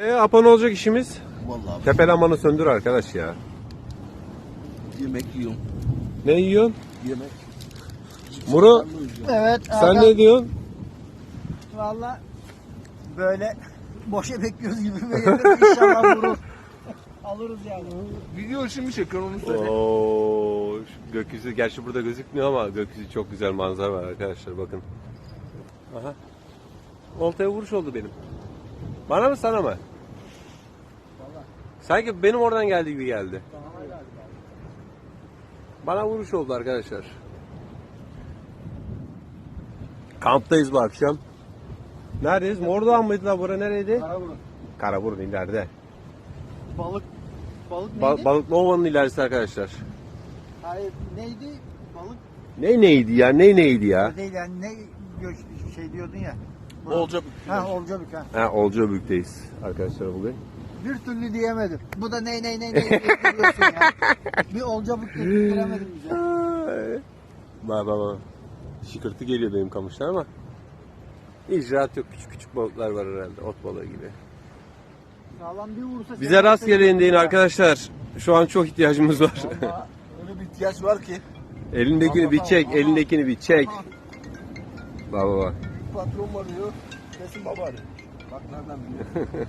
E apan olacak işimiz. Vallahi Tepelamanı söndür arkadaş ya. yemek yiyorum. Ne yiyorsun? Yemek. Muru Evet. sen ne diyorsun? Valla böyle boşa bekliyoruz gibi bir yerde inşallah vurur. Alırız yani. Video için mi çekiyorsun onu söyle. Oo, şu gökyüzü gerçi burada gözükmüyor ama gökyüzü çok güzel manzara var arkadaşlar bakın. Aha. Oltaya vuruş oldu benim. Bana mı sana mı? Sanki benim oradan geldiği gibi geldi. Bana vuruş oldu arkadaşlar. Kamptayız bu akşam. Neredeyiz? Mordoğan mıydı lan bura nereydi? Karaburun. Karaburun ileride. Balık. Balık neydi? Ba- balıklı ovanın ilerisi arkadaşlar. Hayır neydi? Balık Ne neydi ya? Ne neydi ya? değil yani ne göç şey diyordun ya. Bolca Ha Olcabük ha. Ha Olcabük'teyiz arkadaşlar bugün. Bir türlü diyemedim. Bu da ney ney ney ney diyorsun ya. Bir Olcabük getiremedim bize. Bak bak bak. Şıkırtı geliyor benim kamışlar ama icraat yok. Küçük küçük balıklar var herhalde. Ot balığı gibi. Sağlam bir vursa. Bize rastgele indiğin arkadaşlar. Şu an çok ihtiyacımız var. Vallahi öyle bir ihtiyaç var ki. elindekini bir çek. Elindekini bir çek. Bak bak bak. Patron var diyor. Kesin baba arıyor. Bak nereden biliyor.